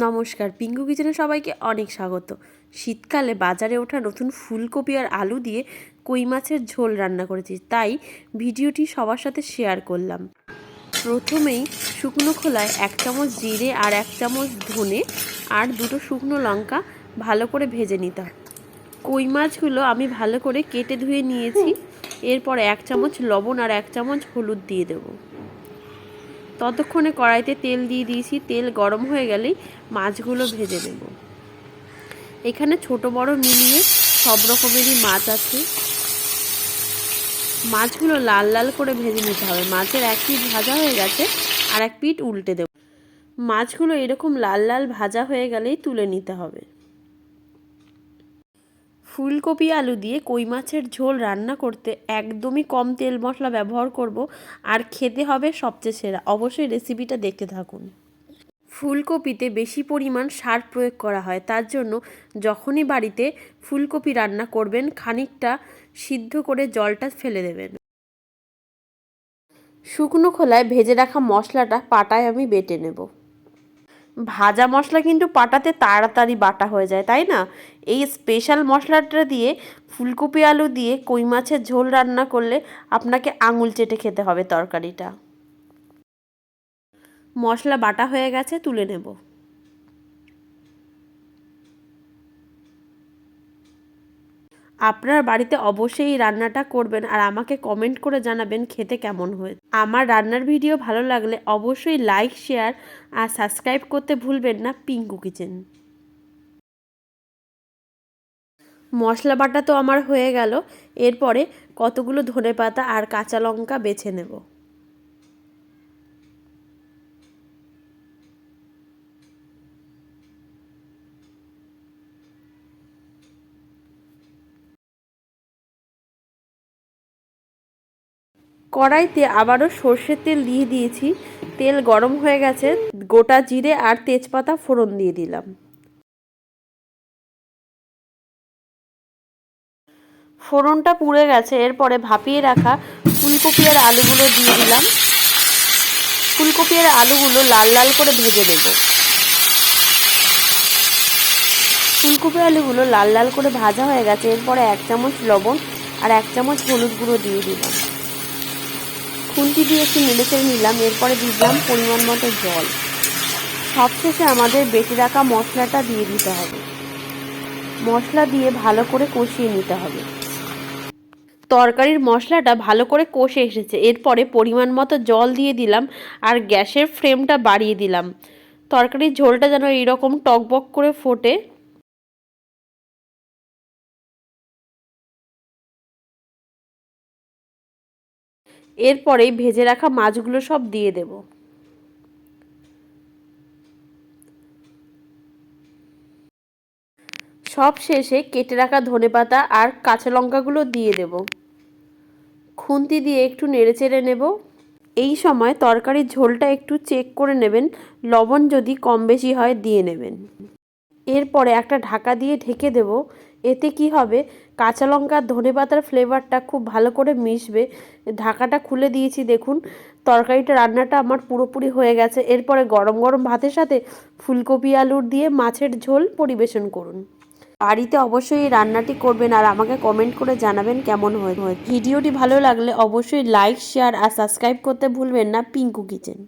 নমস্কার পিঙ্গু কিচেনে সবাইকে অনেক স্বাগত। শীতকালে বাজারে ওঠা নতুন ফুলকপি আর আলু দিয়ে কই মাছের ঝোল রান্না করেছি তাই ভিডিওটি সবার সাথে শেয়ার করলাম। প্রথমেই শুকনো খোলায় এক চামচ জিরে আর এক চামচ ধনে আর দুটো শুকনো লঙ্কা ভালো করে ভেজে নিতাম কই মাছগুলো আমি ভালো করে কেটে ধুয়ে নিয়েছি এরপর এক চামচ লবণ আর এক চামচ হলুদ দিয়ে দেবো। ততক্ষণে কড়াইতে তেল দিয়ে দিয়েছি। তেল গরম হয়ে গেলেই মাছগুলো ভেজে নেব। এখানে ছোট বড় মিলিয়ে সব রকমেরই মাছ আছে। মাছগুলো লাল লাল করে ভেজে নিতে হবে। মাছের এক পিঠ ভাজা হয়ে গেছে আর এক পিঠ উল্টে দেব। মাছগুলো এরকম লাল লাল ভাজা হয়ে গেলেই তুলে নিতে হবে। ফুলকপি, আলু দিয়ে কই মাছের ঝোল রান্না করতে একদমই কম তেল মশলা ব্যবহার করব আর খেতে হবে সবচেয়ে সেরা। অবশ্যই রেসিপিটা দেখতে থাকুন। ফুলকপিতে বেশি পরিমাণ সার প্রয়োগ করা হয়। তার জন্য যখনই বাড়িতে ফুলকপি রান্না করবেন, খানিকটা সিদ্ধ করে জলটা ফেলে দেবেন। শুকনো খোলায় ভেজে রাখা মশলাটা পাটায় আমি বেটে নেব। ভাজা মশলা কিন্তু পাটাতে তাড়াতাড়ি বাটা হয়ে যায়, তাই না? এই স্পেশাল মশলাটা দিয়ে ফুলকপি আলু দিয়ে কই মাছের ঝোল রান্না করলে আপনাকে আঙুল চেটে খেতে হবে তরকারিটা। মশলা বাটা হয়ে গেছে, তুলে নেব। আপনার বাড়িতে অবশ্যই এই রান্নাটা করবেন আর আমাকে কমেন্ট করে জানাবেন খেতে কেমন হয়ে আমার রান্নার ভিডিও ভালো লাগলে অবশ্যই লাইক শেয়ার আর সাবস্ক্রাইব করতে ভুলবেন না পিঙ্কু কিচেন মশলা বাটা তো আমার হয়ে গেল। এরপরে কতগুলো ধনে পাতা আর কাঁচা লঙ্কা বেছে নেব। কড়াইতে আবারও সর্ষের তেল দিয়ে দিয়েছি। তেল গরম হয়ে গেছে, গোটা জিরে আর তেজপাতা ফোড়ন দিয়ে দিলাম। ফোড়নটা পুড়ে গেছে, এরপরে ভাপিয়ে রাখা ফুলকপি আর আলুগুলো দিয়ে দিলাম। ফুলকপি আর আলুগুলো লাল লাল করে ভেজে দেব ফুলকপি আলুগুলো লাল লাল করে ভাজা হয়ে গেছে, এরপরে এক চামচ লবণ আর এক চামচ হলুদ গুঁড়ো দিয়ে দিলাম। খুন্তি দিয়ে একটু নেড়ে চেড়ে নিলাম, এরপরে দিলাম পরিমাণ মতো জল। সবশেষে আমাদের বেটে রাখা মশলাটা দিয়ে দিতে হবে। মশলা দিয়ে ভালো করে কষিয়ে নিতে হবে। তরকারির মশলাটা ভালো করে কষে এসেছে, এরপরে পরিমাণ মতো জল দিয়ে দিলাম আর গ্যাসের ফ্লেমটা বাড়িয়ে দিলাম। তরকারির ঝোলটা যেন এইরকম টকবক করে ফোটে। এরপরে ভেজে রাখা মাছগুলো সব দিয়ে দেব। সব শেষে কেটে রাখা ধনেপাতা আর কাঁচা লঙ্কাগুলো দিয়ে দেব। খুন্তি দিয়ে একটু নেড়ে চেড়ে নেব। এই সময় তরকারির ঝোলটা একটু চেক করে নেবেন, লবণ যদি কম বেশি হয় দিয়ে নেবেন। এরপরে একটা ঢাকা দিয়ে ঢেকে দেব। এতে কি হবে? কাঁচা লঙ্কার ধনে পাতার ফ্লেভারটা খুব ভালো করে মিশবে। ঢাকাটা খুলে দিয়েছি, দেখুন। তরকারিটা, রান্নাটা আমার পুরোপুরি হয়ে গেছে। এরপরে গরম গরম ভাতের সাথে ফুলকপি, আলুর দিয়ে মাছের ঝোল পরিবেশন করুন। বাড়িতে অবশ্যই রান্নাটি করবেন আর আমাকে কমেন্ট করে জানাবেন কেমন হয় ভিডিওটি ভালো লাগলে অবশ্যই লাইক শেয়ার আর সাবস্ক্রাইব করতে ভুলবেন না। পিঙ্কু কিচেন